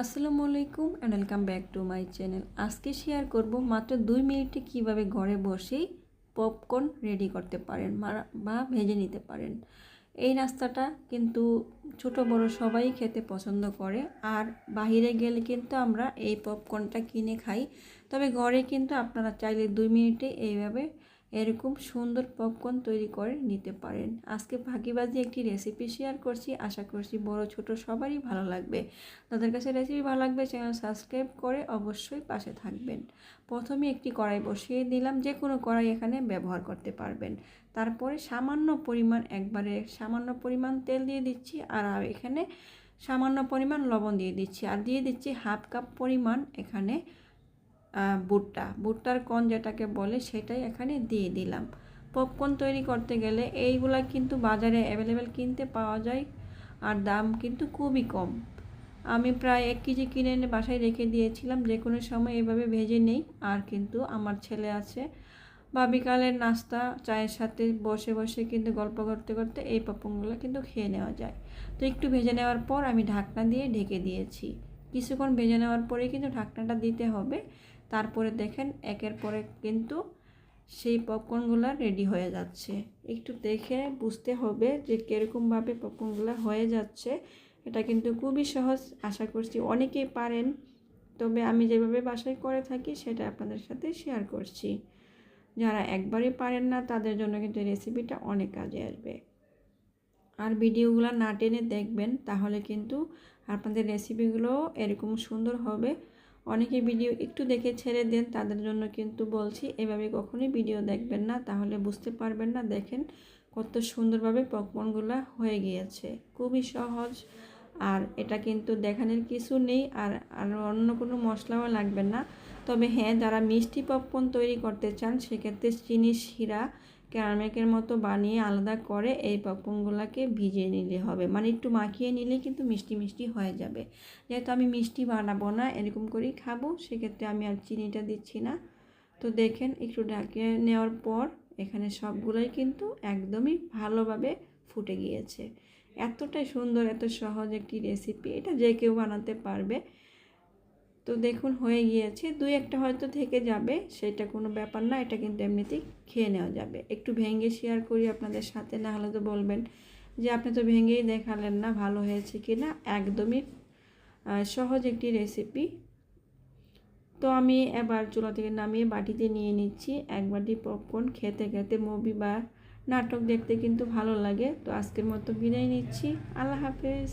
আসসালামু আলাইকুম and welcome back to my channel আজকে শেয়ার করব মাত্র দুই মিনিটে কীভাবে ঘরে বসেই পপকর্ন রেডি করতে পারেন বা ভেজে নিতে পারেন। এই নাস্তাটা কিন্তু ছোট, বড় সবাই খেতে পছন্দ করে, আর বাইরে গেলে কিন্তু আমরা এই পপকর্নটা কিনে খাই। তবে ঘরে কিন্তু আপনারা চাইলে দুই মিনিটে এইভাবে এরকম সুন্দর পপকর্ন তৈরি করে নিতে পারেন। আজকে ফাঁকিবাজি একটি রেসিপি শেয়ার করছি। আশা করছি বড় ছোট সবারই ভালো লাগবে। তাদের কাছে রেসিপি ভালো লাগবে চ্যানেল সাবস্ক্রাইব করে অবশ্যই পাশে থাকবেন। প্রথমে একটি কড়াই বসিয়ে দিলাম। যে কোনো কড়াই এখানে ব্যবহার করতে পারবেন। তারপরে সামান্য পরিমাণ, একবারে সামান্য পরিমাণ তেল দিয়ে দিচ্ছি আর এখানে সামান্য পরিমাণ লবণ দিয়ে দিচ্ছি। আর দিয়ে দিচ্ছি হাফ কাপ পরিমাণ এখানে ভুট্টা। ভুট্টার কন যেটাকে বলে সেটাই এখানে দিয়ে দিলাম। পপকর্ন তৈরি করতে গেলে এইগুলা কিন্তু বাজারে অ্যাভেলেবেল কিনতে পাওয়া যায় আর দাম কিন্তু খুবই কম। আমি প্রায় এক কেজি কিনে এনে বাসায় রেখে দিয়েছিলাম, যে কোনো সময় এভাবে ভেজে নেই। আর কিন্তু আমার ছেলে আছে বা বিকালের নাস্তা, চায়ের সাথে বসে বসে কিন্তু গল্প করতে করতে এই পপকর্নগুলো কিন্তু খেয়ে নেওয়া যায়। তো একটু ভেজে নেওয়ার পর আমি ঢাকনা দিয়ে ঢেকে দিয়েছি। কিছুক্ষণ ভেজে নেওয়ার পরে কিন্তু ঢাকনাটা দিতে হবে। তারপরে দেখেন, একের পরে কিন্তু সেই পপকর্নগুলো রেডি হয়ে যাচ্ছে। একটু দেখে বুঝতে হবে যে কীরকমভাবে পপকর্নগুলো হয়ে যাচ্ছে। এটা কিন্তু খুবই সহজ, আশা করছি অনেকেই পারেন। তবে আমি যেভাবে বাসায় করে থাকি, সেটা আপনাদের সাথে শেয়ার করছি। যারা একবারই পারেন না, তাদের জন্য কিন্তু রেসিপিটা অনেক কাজে আসবে। আর ভিডিওগুলো না টেনে দেখবেন, তাহলে কিন্তু আপনাদের রেসিপিগুলো এরকম সুন্দর হবে। অনেকে ভিডিও একটু দেখে ছেড়ে দেন, তাদের জন্য কিন্তু বলছি, এভাবে কখনোই ভিডিও দেখবেন না। তাহলে বুঝতে পারবেন না, দেখেন কত সুন্দরভাবে পকমনগুলো হয়ে গিয়েছে। খুবই সহজ, আর এটা কিন্তু দেখানোর কিছু নেই, আর আর অন্য কোনো মশলাও লাগবে না। তবে হ্যাঁ যারা মিষ্টি পপকর্ন তৈরি করতে চান, সেক্ষেত্রে চিনি শিরা ক্যারামেকের মতো বানিয়ে আলাদা করে এই পপকর্নগুলোকে ভিজিয়ে নিলে হবে। মানে একটু মাখিয়ে নিলে কিন্তু মিষ্টি মিষ্টি হয়ে যাবে। যেহেতু আমি মিষ্টি বানাবো না, এরকম করেই খাব, সেক্ষেত্রে আমি আর চিনিটা দিচ্ছি না। তো দেখেন, একটু ঢাকিয়ে নেওয়ার পর এখানে সবগুলোই কিন্তু একদমই ভালোভাবে ফুটে গিয়েছে। এতটাই সুন্দর, এত সহজ একটি রেসিপি এটা যে কেউ বানাতে পারবে। তো দেখুন হয়ে গিয়েছে। দুই একটা হয়তো থেকে যাবে, সেটা কোনো ব্যাপার না, এটা কিন্তু এমনিতেই খেয়ে নেওয়া যাবে। একটু ভেঙে শেয়ার করি আপনাদের সাথে, না হলে তো বলবেন যে আপনি তো ভেঙেই দেখালেন না ভালো হয়েছে কি না একদমই সহজ একটি রেসিপি তো আমি এবার চুলা থেকে নামিয়ে বাটিতে নিয়ে নিচ্ছি। এক বাটি পপকর্ন খেতে খেতে মুভি বা নাটক দেখতে কিন্তু ভালো লাগে। তো আজকের মতো বিদায় নিচ্ছি। আল্লাহ হাফেজ।